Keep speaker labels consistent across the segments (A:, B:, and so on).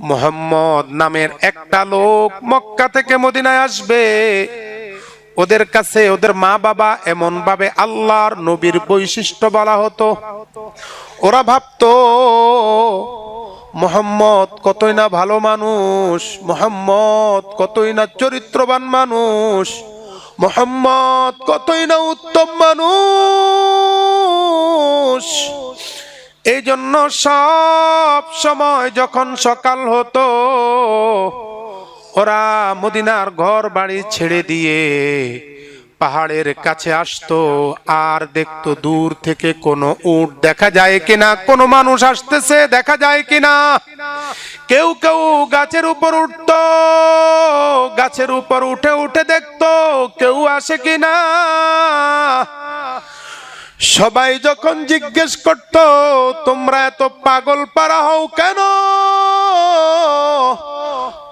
A: মোহাম্মদ নামের একটা লোক মক্কা থেকে মদিনায় আসবে। ওদের কাছে ওদের মা বাবা এমন ভাবে আল্লাহর নবীর বৈশিষ্ট্য বলা হতো। ওরা ভাবতো, মোহাম্মদ কতই না ভালো মানুষ, মোহাম্মদ কতই না চরিত্রবান মানুষ, মোহাম্মদ কতই না উত্তম মানুষ। এই জন্য সব সময় যখন সকাল হতো, ওরা মদিনার ঘর বাড়ি ছেড়ে দিয়ে পাহাড়ের কাছে আসতো। আর দেখতো দূর থেকে কোনো উট দেখা যায় কিনা, কোনো মানুষ আসতেছে দেখা যায় কিনা। কেউ কেউ গাছের উপর উঠতো, গাছের উপর উঠে উঠে দেখতো, কেউ আসে কিনা। সবাই যখন জিজ্ঞেস করত, তোমরা এত পাগল পারা হও কেন?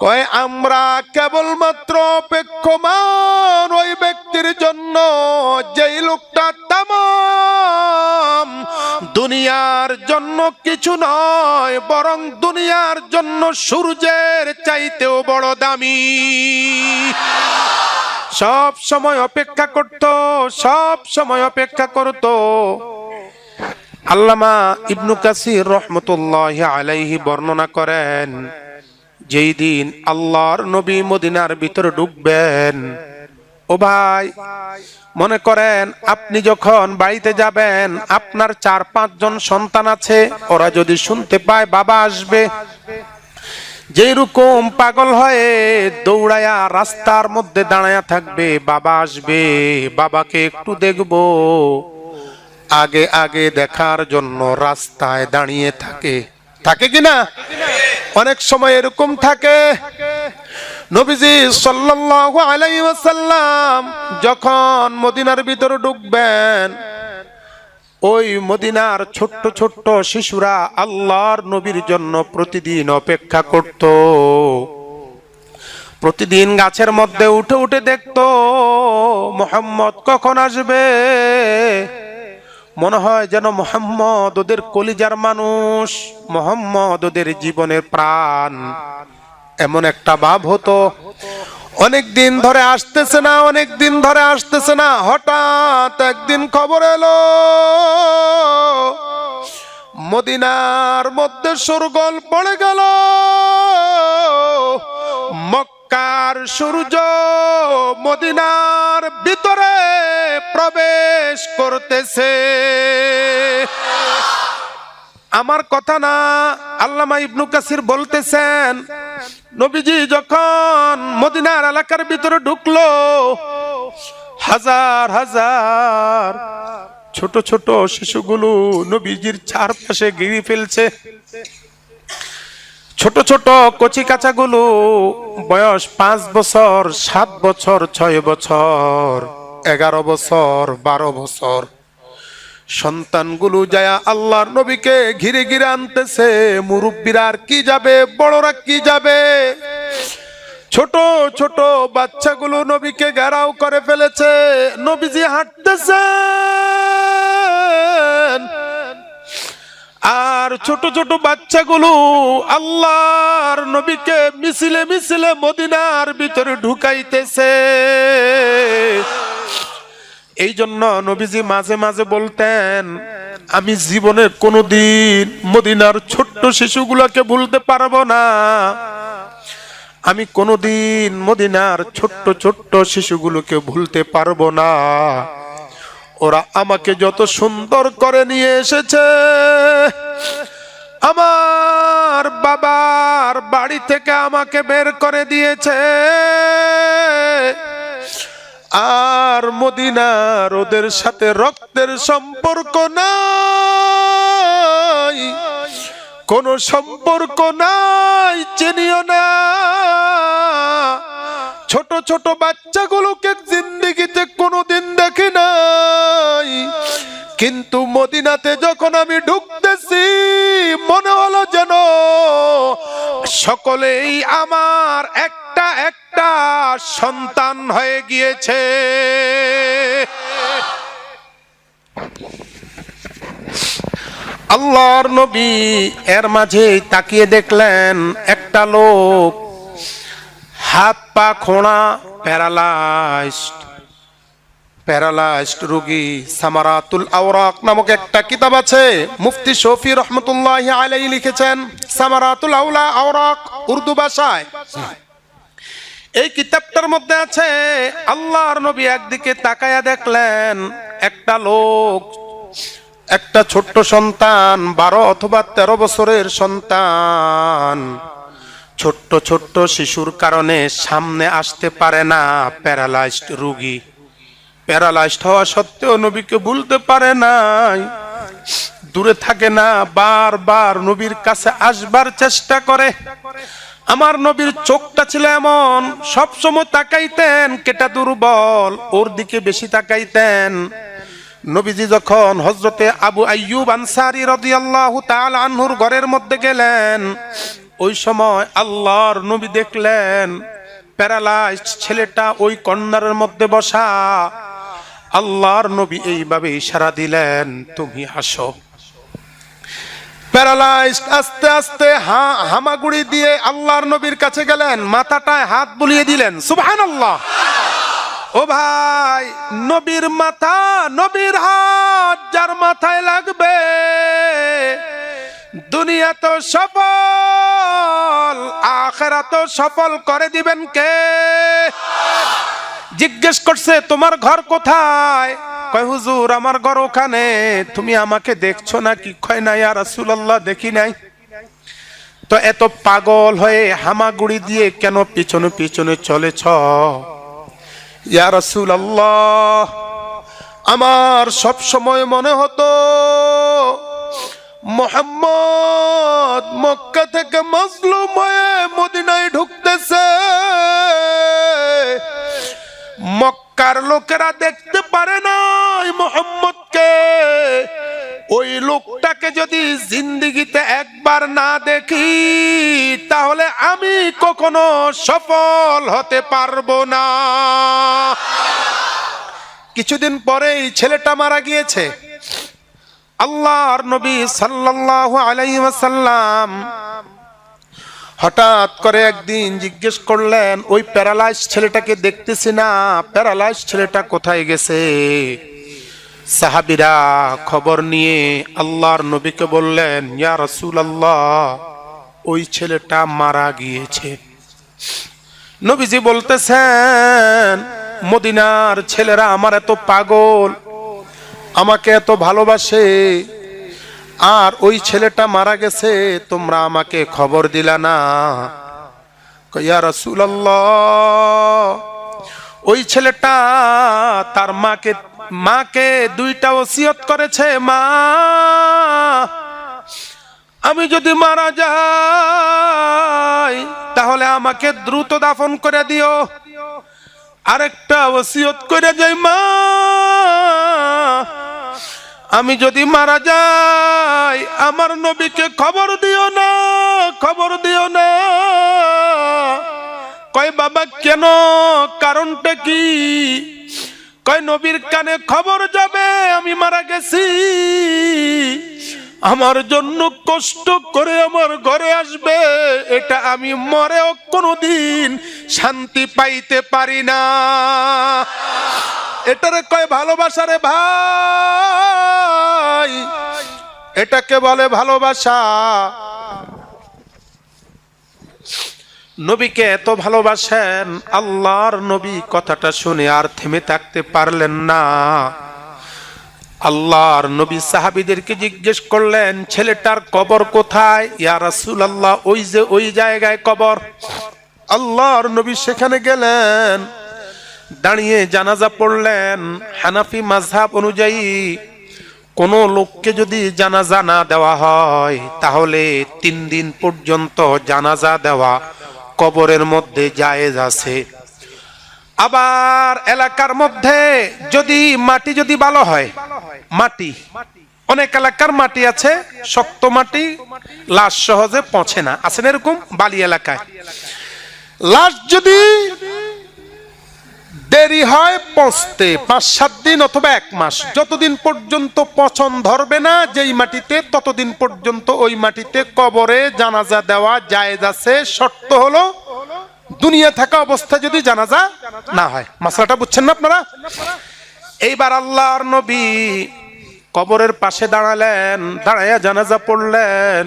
A: কয়, আমরা কেবলমাত্র অপেক্ষমান ওই ব্যক্তির জন্য, যেই লোকটা তাম দুনিয়ার জন্য কিছু নয়, বরং দুনিয়ার জন্য সূর্যের চাইতেও বড় দামি। সব সময় অপেক্ষা করত, সব সময় অপেক্ষা করত। আল্লামা ইবনু কাসির রহমতুল্লাহ আলাইহি বর্ণনা করেন, যেই দিন আল্লাহর নবী মদিনার ভিতরে ঢুকবেন, ও ভাই, মনে করেন আপনি যখন বাড়িতে যাবেন, আপনার চার পাঁচজন সন্তান আছে, ওরা যদি শুনতে পায় বাবা আসবে যেরকম পাগল হয়ে দৌড়ায়া রাস্তার মধ্যে দাঁড়ায়া থাকবে, বাবা আসবে, বাবাকে একটু দেখব। আগে আগে দেখার জন্য রাস্তায় দাঁড়িয়ে থাকে। থাকে কিনা অনেক সময় এরকম থাকে। নবীজি সাল্লাল্লাহু আলাইহি ওয়াসাল্লাম যখন মদিনার ভিতরে ঢুকবেন ওই মদিনার ছোট্ট ছোট্ট শিশুরা আল্লাহর নবীর জন্য প্রতিদিন অপেক্ষা করত। প্রতিদিন গাছের মধ্যে উঠে উঠে দেখতো, মোহাম্মদ কখন আসবে? মনে হয় যেন মোহাম্মদ ওদের কলিজার মানুষ, মোহাম্মদ ওদের জীবনের প্রাণ। এমন একটা ভাব হতো। অনেক দিন ধরে আসতেছে না, অনেক দিন ধরে আসতেছে না। হঠাৎ একদিন খবর এলো, মদিনার মধ্যে সরগল পড়ে গেল। মক্কার সূর্য মদিনার ভিতরে প্রবেশ করতেছে। আমার কথা না আল্লামা ইবনু কাসির বলতেছেন। নবীজি যখন মদিনার এলাকার ভিতরে ঢুকলো, হাজার হাজার ছোট ছোট শিশুগুলো নবীজির চারপাশে গিরি ফেলছে। ছোট ছোট কচি কাচাগুলো বয়স পাঁচ বছর, সাত বছর, ছয় বছর, এগারো বছর, বারো বছর। সন্তানগুলো যায়া আল্লাহর নবীকে ঘিরে ঘিরে আনতেছে। মুরব্বীরা আর কি যাবে, বড়রা কি যাবে? ছোট ছোট বাচ্চাগুলো নবীকে ঘেরাও করে ফেলেছে। নবীজি হাঁটতেছেন। আর ছোট ছোট বাচ্চাগুলো আল্লাহর নবীকে মিছিলে মিছিলে মদিনার ভিতরে ঢুকাইতেছে। এই জন্য নবীজি মাঝে মাঝে বলতেন, আমি জীবনের কোনোদিন মদিনার ছোট্ট শিশুগুলোকে ভুলতে পারব না। আমি কোনোদিন মদিনার ছোট্ট ছোট্ট শিশুগুলোকে ভুলতে পারব না। ওরা আমাকে যত সুন্দর করে নিয়ে এসেছে। আমার বাবার বাড়ি থেকে আমাকে বের করে দিয়েছে। আর মদিনার ওদের সাথে রক্তের সম্পর্ক নাই। কোনো সম্পর্ক নাই, চিনিও না। ছোট ছোট বাচ্চাগুলোকে জিন্দিগিতে কোনোদিন দেখি নাই। কিন্তু মদিনাতে যখন আমি ঢুকতেছি, মনে সকলেই আমার একটা একটা সন্তান হয়ে গিয়েছে। আল্লাহর নবী এর মাঝে তাকিয়ে দেখলেন একটা লোক, হাত পা খোঁড়া, প্যারালাইজড। প্যারালাইজড রোগী সামারাতুল আওরাক নামক একটা কিতাব আছে। মুফতি শফি রহমতুল্লাহ আলাই লিখেছেন, সামারাতুল আউলা আওরাক উর্দু ভাষায়। এই কিতাবটার মধ্যে আছে, আল্লাহর নবী একদিকে তাকায়া দেখলেন, একটা লোক, একটা ছোট্ট সন্তান, বারো অথবা তেরো বছরের সন্তান। ছোট্ট ছোট্ট শিশুর কারণে সামনে আসতে পারে না প্যারালাইজড রোগী। প্যারালাইজড হওয়া সত্ত্বেও নবীকে ভুলতে পারে নাই। দূরে থাকে না, বারবার নবীর কাছে আসবার চেষ্টা করে। আমার নবীর চোখটা ছিল এমন, সবসময় তাকাইতেন, কেটা দুর্বল, ওর দিকে বেশি তাকাইতেন। নবীজি যখন হজরতে আবু আইয়ুব আনসারি রাদিয়াল্লাহু তাআলা আনহুর ঘরের মধ্যে গেলেন, ওই সময় আল্লাহর নবী দেখলেন, প্যারালাইজড ছেলেটা ওই কর্নারের মধ্যে বসা। আল্লাহর নবী এইভাবে ইশারা দিলেন, তুমি হাসো প্যারালাইজড আস্তে আস্তে হা, হামাগুড়ি দিয়ে আল্লাহর নবীর কাছে গেলেন, মাথাটায় হাত বুলিয়ে দিলেন, সুবহানাল্লাহ। ও ভাই, নবীর মাথা, নবীর হাত যার মাথায় লাগবে। দুনিয়া তো সফল আখেরা তো সফল করে দিবেন কে? জিজ্ঞেস করছে, তোমার ঘর কোথায়? কয়, হুজুর, আমার ঘর ওখানে। তুমি আমাকে দেখছ না কি কয় না ইয়া রাসূলুল্লাহ দেখি নাই। তো এত পাগল হয়ে হামাগুড়ি দিয়ে কেন পিছনে পিছনে চলেছ ইয়া রাসূলুল্লাহ, আমার সব সময় মনে হতো লোকেরা দেখতে পারে না মোহাম্মদকে, ওই লোকটাকে যদি জিন্দিগিতে একবার না দেখি, তাহলে আমি কখনো সফল হতে পারব না। কিছুদিন পরেই ছেলেটা মারা গিয়েছে। আল্লাহর নবী সাল্লাল্লাহু আলাইহি ওয়াসাল্লাম হঠাৎ করে একদিন জিজ্ঞেস করলেন, ওই প্যারালাইজ ছেলেটাকে দেখতেছি না প্যারালাইজ ছেলেটা কোথায় গেছে? সাহাবিরা খবর নিয়ে আল্লাহর নবীকে বললেন, ইয়া রসুল রাসূলুল্লাহ, ওই ছেলেটা মারা গিয়েছে। নবীজি বলতেছেন, মদিনার ছেলেরা আমার এত পাগল, আমাকে এত ভালোবাসে আর ওই ছেলেটা মারা গেছে, তোমরা আমাকে খবর দিলা না। ইয়া রাসূলুল্লাহ, ওই ছেলেটা তার মাকে মাকে দুইটা ওসিয়ত করেছে, মা, আমি যদি মারা যাই, তাহলে আমাকে দ্রুত দাফন করে দিও। আরেকটা ওসিয়ত করে যাই, মা আমি যদি মারা যাই, আমার নবীকে খবর দিও না, খবর দিও না। কয়, বাবা, কেন? কারণটা কি? কয়, নবীর কানে খবর যাবে, আমি মারা গেছি। আমার জন্য কষ্ট করে আমার ঘরে আসবে, এটা আমি মরেও কোনোদিন শান্তি পাইতে পারি না। এটারে কয় ভালোবাসা রে ভাই? এটাকে বলে ভালোবাসা। নবীকে এত ভালোবাসেন, আল্লাহর নবী কথাটা শুনে আর থেমে থাকতে পারলেন না। আল্লাহর নবী সাহাবিদেরকে জিজ্ঞেস করলেন, ছেলেটার কবর কোথায়? ইয়া রাসূল আল্লাহ ওই যে ওই জায়গায় কবর। আল্লাহর নবী সেখানে গেলেন। দাঁড়িয়ে জানাজা পড়লেন হানাফি মাঝহাব অনুযায়ী, কোন লোককে যদি জানাজা না দেওয়া হয়, তাহলে তিন দিন পর্যন্ত জানাজা দেওয়া কবরের মধ্যে জায়েজ আছে। আবার এলাকার মধ্যে যদি মাটি যদি ভালো হয়, মাটি, অনেক এলাকার মাটি আছে, শক্ত মাটি, লাশ সহজে পৌঁছে না। আছেন এরকম? বালি এলাকায়। লাশ যদি দেরি হয় পচতে পাঁচ, সাত দিন অথবা এক মাস। যতদিন পর্যন্ত পচন ধরবে না, যেই মাটিতে, ততদিন পর্যন্ত ওই মাটিতে কবরে জানাজা দেওয়া জায়েজ আছে। শর্ত হলো, দুনিয়া থাকা অবস্থা যদি জানাজা না হয়। মাসলাটা বুঝছেন না আপনারা? এইবার আল্লাহর নবী কবরের পাশে দাঁড়ালেন, দাঁড়াইয়া জানাজা পড়লেন।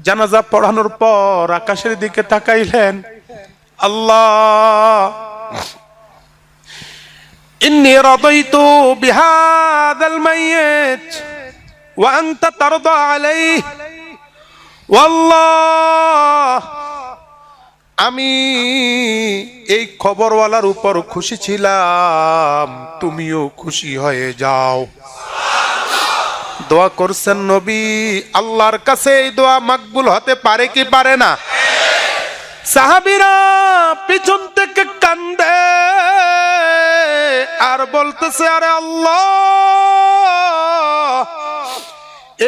A: জানাজা পড়ানোর পর আকাশের দিকে তাকাইলেন। আল্লাহ! إني رضيت بهذا الميت وأنت ترضى عليه والله আমি এই খবরওয়ালার উপর খুশি ছিলাম তুমিও খুশি হয়ে যাও দোয়া করছেন নবী আল্লাহর কাছে এই দোয়া মাকবুল হতে পারে কি পারে না সাহাবিরা পিছন থেকে কান্দে আর বলতেছে, আরে আল্লাহ,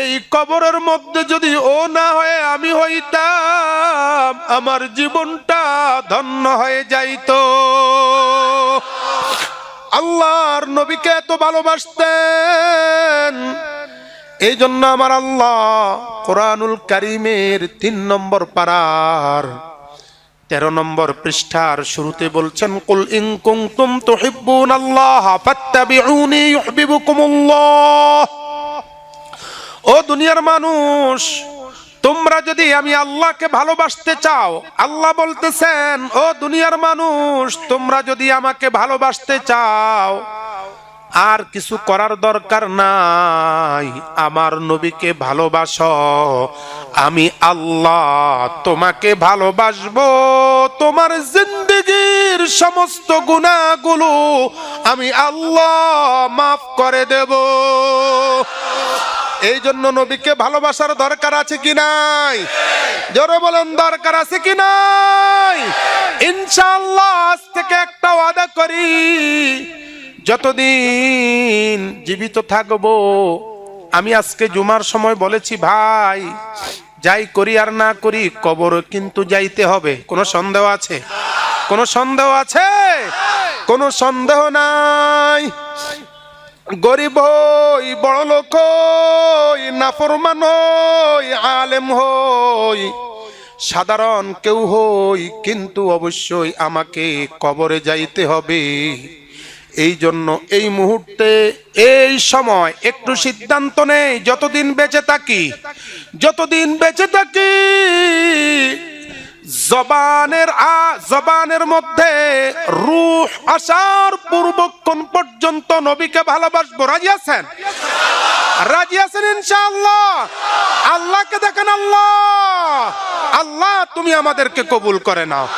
A: এই কবরের মধ্যে যদি ও না হয়ে আমি হইতাম, আমার জীবনটা ধন্য হয়ে যাইতো। আল্লাহর নবীকে এত ভালোবাসতেন। এই জন্য আমার আল্লাহ কোরআনুল কারিমের তিন নম্বর পারার তেরো নম্বর পৃষ্ঠার শুরুতে বলছেন, কুল ইন কুনতুম তুহিব্বুন আল্লাহ ফাত্তাবিউনি ইউহিব্বুকুমুল্লাহ। ও দুনিয়ার মানুষ, তোমরা যদি আমি আল্লাহকে ভালোবাসতে চাও, আল্লাহ বলতেছেন, ও দুনিয়ার মানুষ, তোমরা যদি আমাকে ভালোবাসতে চাও, আর কিছু করার দরকার নাই। আমার নবীকে ভালোবাসো আমি আল্লাহ তোমাকে ভালোবাসবো। তোমার জিন্দগির সমস্ত গুণাগুলো আমি আল্লাহ মাফ করে দেব। এই জন্য নবীকে ভালোবাসার দরকার আছে কি নাই? জোরে বলেন, দরকার আছে কি নাই? ইনশাআল্লাহ আজ থেকে একটা ওয়াদা করি, যতদিন জীবিত থাকব আমি আজকে জুমার সময় বলেছি, ভাই, যাই করি আর না করি, কবর কিন্তু যাইতে হবে। কোনো সন্দেহ আছে? কোনো সন্দেহ আছে? কোনো সন্দেহ নাই। গরিব হই, বড় লোক হই, নাফরমান হই, আলেম হই, সাধারণ কেউ হই, কিন্তু অবশ্যই আমাকে কবরে যাইতে হবে। এই জন্য এই মুহূর্তে, এই সময় একটু সিদ্ধান্ত নেই, যতদিন বেঁচে থাকি, যতদিন বেঁচে থাকি, জবানের আ, জবানের মধ্যে রূহ আসার পূর্বক্ষণ পর্যন্ত নবীকে ভালোবাসবো। রাজি আছেন? রাজি আছেন ইনশাআল্লাহ? আল্লাহকে দেখেন আল্লাহ। আল্লাহ, তুমি আমাদেরকে কবুল করে নাও।